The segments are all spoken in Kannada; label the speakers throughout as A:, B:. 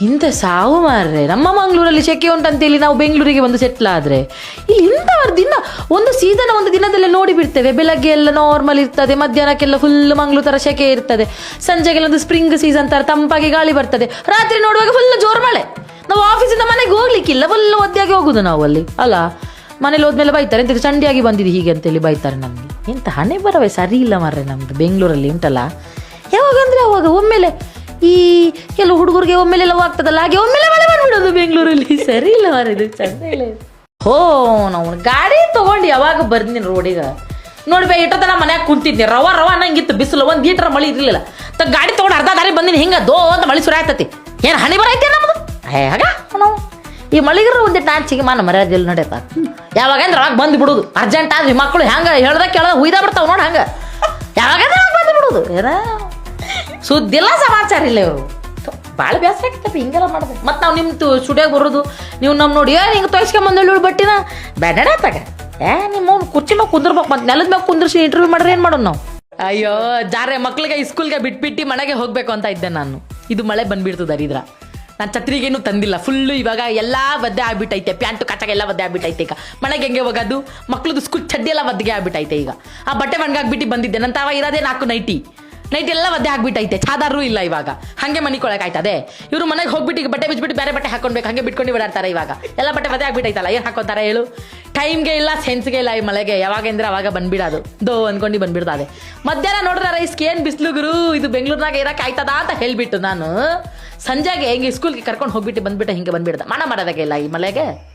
A: ಇಂಥ ಸಾವು ಮಾರ್ರೆ. ನಮ್ಮ ಮಂಗಳೂರಲ್ಲಿ ಸೆಕೆ ಉಂಟಂತೇಳಿ ನಾವು ಬೆಂಗಳೂರಿಗೆ ಬಂದು ಸೆಟ್ಲ್ ಆದರೆ. ಇಲ್ಲಿ ಇಂಥವ್ರ ದಿನ, ಒಂದು ಸೀಸನ್ ಒಂದು ದಿನದಲ್ಲೇ ನೋಡಿ ಬಿಡ್ತೇವೆ. ಬೆಳಗ್ಗೆ ಎಲ್ಲ ನಾರ್ಮಲ್ ಇರ್ತದೆ, ಮಧ್ಯಾಹ್ನಕ್ಕೆಲ್ಲ ಫುಲ್ ಮಂಗಳೂರು ಥರ ಸೆಕೆ ಇರ್ತದೆ. ಸಂಜೆಗೆಲ್ಲ ಒಂದು ಸ್ಪ್ರಿಂಗ್ ಸೀಸನ್ ಥರ ತಂಪಾಗಿ ಗಾಳಿ ಬರ್ತದೆ. ರಾತ್ರಿ ನೋಡುವಾಗ ಫುಲ್ ಜೋರು ಮಳೆ. ನಾವು ಆಫೀಸಿಂದ ಮನೆಗೆ ಹೋಗ್ಲಿಕ್ಕಿಲ್ಲ ಫುಲ್ ಒದ್ದೆಯಾಗಿ ಹೋಗುದು ನಾವು ಅಲ್ಲಿ. ಅಲ್ಲ, ಮನೇಲಿ ಹೋದ್ಮೇಲೆ ಬೈತಾರೆ, ಎಂತ ಚಂಡಿಯಾಗಿ ಬಂದಿದೆ ಹೀಗೆ ಅಂತೇಳಿ ಬೈತಾರೆ ನಮಗೆ. ಎಂತ ಹಣೆ ಬರವೇ ಸರಿ ಇಲ್ಲ ಮಾರ್ರೆ ನಮ್ದು ಬೆಂಗಳೂರಲ್ಲಿ ಉಂಟಲ್ಲ. ಯಾವಾಗ ಅಂದರೆ ಅವಾಗ ಒಮ್ಮೆಲೆ ಈ ಕೆಲವು ಹುಡುಗರಿಗೆ ಒಮ್ಮೆಲೆಲ್ಲ ಆಗ್ತದಲ್ಲ, ಹಾಗೆ ಒಮ್ಮೆಲೆ ಮಳೆ ಬಂದ್ಬಿಡೋದು ಬೆಂಗಳೂರಲ್ಲಿ. ಸರಿ ಇಲ್ಲ ಇದು ಚಂದ ಇಲ್ಲ. ಹೋ, ನಾವು ಗಾಡಿ ತಗೊಂಡು ಯಾವಾಗ ಬರ್ತೀನಿ ರೋಡಿಗೆ ನೋಡ್ಬೇ ಇಟ್ಟತನ ಮನ್ಯಾಗ ಕುಂತಿದ್ನಿ. ರವ ರವ ಅನ್ನಂಗಿತ್ತು, ಬಿಸಿಲು, ಒಂದು ಲೀಟ್ರ್ ಮಳಿ ಇರಲಿಲ್ಲ. ತ ಗಾಡಿ ತಗೊಂಡು ಅರ್ಧ ದಾರಿ ಬಂದಿನಿ, ಹಿಂಗ ದೋ ಅಂತ ಮಳಿ ಸುರ ಆಯ್ತತಿ. ಏನು ಹಣಿ ಬರೈತೆ ನಮ್ದು? ಹೇಗ ಹಾಗ ನಾವು ಈ ಮಳಿಗರ ಒಂದಿಟ್ಟು ನಾಚಿಗೆ ಮಾನ ಮರ್ಯಾದಿಲ್ಲ ನಡೆಯಪ್ಪ ಯಾವಾಗ ಅಂದ್ರೆ ಅವಾಗ ಬಂದು ಬಿಡುದು ಅರ್ಜೆಂಟ್ ಆದ್ರೆ ಮಕ್ಕಳು ಹೆಂಗ ಹೇಳ್ದಾಗ ಕೇಳ್ದ ಹುಯ್ದ ಬರ್ತಾವ ನೋಡಿ ಹಂಗ. ಯಾವಾಗ ಬಂದು ಬಿಡುದು ಏನ? ಸುದ್ದಿಲ್ಲ ಸಮಾಚಾರ ಇಲ್ಲ ಇವರು ಭಾಳ ಬೇಸರ ಆಗ್ತಪ್ಪ ಹಿಂಗೆಲ್ಲ ಮಾಡಿದೆ ಮತ್ತೆ ನಾವು ನಿಮ್ಮ ಸ್ಟುಡಿಯೋಗೆ ಬರೋದು, ನೀವು ನಮ್ಮ ನೋಡಿ ಹಿಂಗೆ ತೊಯ್ಸ್ಕೊಂಬಂದು ಇವಳು ಬಟ್ಟಿನ. ತಗ. ಏ, ನಿಮ್ಮ ಕುರ್ಚಿ ಮ್ಯಾಗ ಕುಂದಿರ್ಬೇಕು, ಮತ್ತೆ ನೆಲದ ಮ್ಯಾಗ ಕುಂದಿರ್ಸಿ ಇಂಟರ್ವ್ಯೂ ಮಾಡ್ರೆ ಏನು ಮಾಡೋದು ನಾವು? ಅಯ್ಯೋ, ಜಾರೆ, ಮಕ್ಳಿಗೆ ಸ್ಕೂಲ್ಗೆ ಬಿಟ್ಬಿಟ್ಟು ಮನೆಗೆ ಹೋಗಬೇಕು ಅಂತ ಇದ್ದೆ ನಾನು. ಇದು ಮಳೆ ಬಂದ್ಬಿಡ್ತು ದರಿದ್ರ. ನಾನು ಛತ್ರಿಗೇನು ತಂದಿಲ್ಲ ಫುಲ್ಲು ಇವಾಗ ಎಲ್ಲ ಒದ್ದೆ ಆಗ್ಬಿಟ್ಟೈತೆ, ಪ್ಯಾಂಟು ಕಚ್ಚಾಗ ಎಲ್ಲ ಒದ್ದೆ ಆಗ್ಬಿಟ್ಟೈತೆ ಈಗ. ಮನೆಗೆ ಹೆಂಗೆ ಹೋಗೋದು? ಮಕ್ಳದ್ದು ಸ್ಕೂಲ್ ಚಡ್ಡಿ ಎಲ್ಲ ಒದ್ದಿಗೆ ಆಗ್ಬಿಟ್ಟೈತೆ ಈಗ. ಆ ಬಟ್ಟೆ ಒಣಗಾಗ್ಬಿಟ್ಟು ಬಂದಿದ್ದೆ ನನ್ನ ತಾವ ಇರೋದೇ ನಾಲ್ಕು ನೈಟಿ ನೈಟ್ ಎಲ್ಲ ಒದ್ದೆ ಆಗ್ಬಿಟ್ಟೈತೆ. ಚಾದಾರು ಇಲ್ಲ ಇವಾಗ. ಹಂಗೆ ಮನೆ ಆಯ್ತದೆ ಇವರು ಮನೆಗೆ ಹೋಗ್ಬಿಟ್ಟು ಬಟ್ಟೆ ಬಿಚ್ಬಿಟ್ಟು ಬೇರೆ ಬಟ್ಟೆ ಹಾಕೊಂಡ್ಬೇಕು. ಹಂಗೆ ಬಿಟ್ಕೊಂಡು ಓಡಾಡ್ತಾರೆ ಇವಾಗ. ಎಲ್ಲ ಬಟ್ಟೆ ಒದ್ದೆ ಆಗ್ಬಿಟ್ಟೈತಲ್ಲ, ಏನು ಹಾಕೋತಾರೆ ಹೇಳು? ಟೈಮ್ಗೆ ಇಲ್ಲ ಸೆನ್ಸ್ಗೆ ಇಲ್ಲ ಈ ಮಳೆಗೆ. ಯಾವಾಗ ಅಂದ್ರೆ ಅವಾಗ ಬಂದ್ಬಿಡೋದು. ದೋ ಅನ್ಕೊಂಡು ಬಂದ್ಬಿಡ್ತದೆ. ಮಧ್ಯಾಹ್ನ ನೋಡಿದ್ರೆ ರೈಸ್ ಏನು ಬಿಸ್ಲು ಗುರು? ಇದು ಬೆಂಗಳೂರಿನಾಗ ಇರಕ್ಕೆ ಆಯ್ತದ ಅಂತ ಹೇಳ್ಬಿಟ್ಟು ನಾನು. ಸಂಜೆಗೆ ಹಿಂಗೆ ಸ್ಕೂಲ್ಗೆ ಕರ್ಕೊಂಡು ಹೋಗ್ಬಿಟ್ಟು ಬಂದ್ಬಿಟ್ಟು ಹಿಂಗೆ ಬಂದ್ಬಿಡ್ದ. ಮನ ಮಾಡೋದಾಗೆ ಇಲ್ಲ ಈ ಮಳೆಗೆ.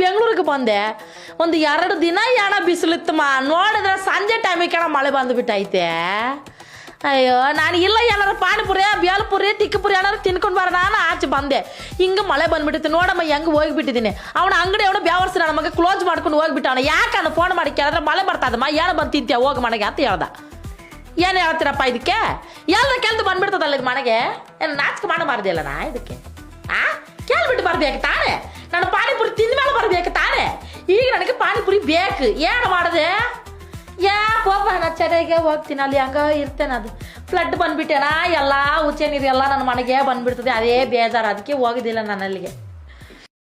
A: ಬೆಂಗಳೂರಿಗೆ ಬಂದೆ ಒಂದು ಎರಡು ದಿನ ಯಾಣ ಬಿಸಿಲಿತ್ತಮ್ಮ ನೋಡಿದ್ರೆ ಸಂಜೆ ಟೈಮಿಗೆ ಕಣ ಮಳೆ ಬಂದುಬಿಟ್ಟೈತೆ ಅಯ್ಯೋ ನಾನು ಇಲ್ಲ ಏನಾರು ಪಾನಿಪುರಿ ಬೇಲ್ಪುರಿ ಟಿಕ್ಕಪುರಿ ಏನಾರು ತಿನ್ಕೊಂಡು ಬರೋಣ ನಾನು ಆಚೆ ಬಂದೆ ಹಿಂಗೆ ಮಳೆ ಬಂದ್ಬಿಟ್ಟಿತ್ತು ನೋಡಮ್ಮ ಹೆಂಗೆ ಹೋಗಿಬಿಟ್ಟಿದ್ದೀನಿ ಅವನ ಅಂಗಡಿ ಅವನು ಬ್ಯಾವರ್ಸಿ ನನ್ನ ಮಗ ಕ್ಲೋಸ್ ಮಾಡ್ಕೊಂಡು ಹೋಗ್ಬಿಟ್ಟವನ ಯಾಕೆ ನಾನು ಫೋನ್ ಮಾಡಿ ಕೇಳಿದ್ರೆ ಮಳೆ ಬರ್ತದಮ್ಮ ಏನು ಬಂದು ತಿಂತೀಯ ಹೋಗಿ ಮನೆಗೆ ಅಂತ ಹೇಳ್ದ ಏನು ಹೇಳ್ತೀರಪ್ಪ ಇದಕ್ಕೆ ಎಲ್ಲ ಕೆಲ್ದು ಬಂದ್ಬಿಡ್ತದಲ್ಲ ಇದು ಮನೆಗೆ ಏನು ನಾಚಿಕೆ ಮಾಡಬಾರ್ದಿಲ್ಲ ನಾ ಇದಕ್ಕೆ ಆ ಕೇಳ್ಬಿಟ್ಟು ಬರ್ಬೇಕು ತಾನೇ ನಾನು ಪಾನಿಪುರಿ ತಿಂದ ಮೇಲೆ ಬರ್ಬೇಕು ತಾನೇ ಈಗ ನನಗೆ ಪಾನಿಪುರಿ ಬೇಕು. ಏನು ಮಾಡಿದೆ? ಯಾ ಪಾಪ ನಾನು ಚಳಿಗೆ ಹೋಗ್ತೀನಿ, ಅಲ್ಲಿ ಹಂಗ ಇರ್ತೇನೆ ಅದು. ಫ್ಲಡ್ ಬಂದ್ಬಿಟ್ಟೆನಾ ಎಲ್ಲ ಉಚ್ಚೆ ನೀರು ಎಲ್ಲ ನನ್ನ ಮನೆಗೆ ಬಂದ್ಬಿಡ್ತದೆ, ಅದೇ ಬೇಜಾರು. ಅದಕ್ಕೆ ಹೋಗಿದ್ದಿಲ್ಲ ನಾನು ಅಲ್ಲಿಗೆ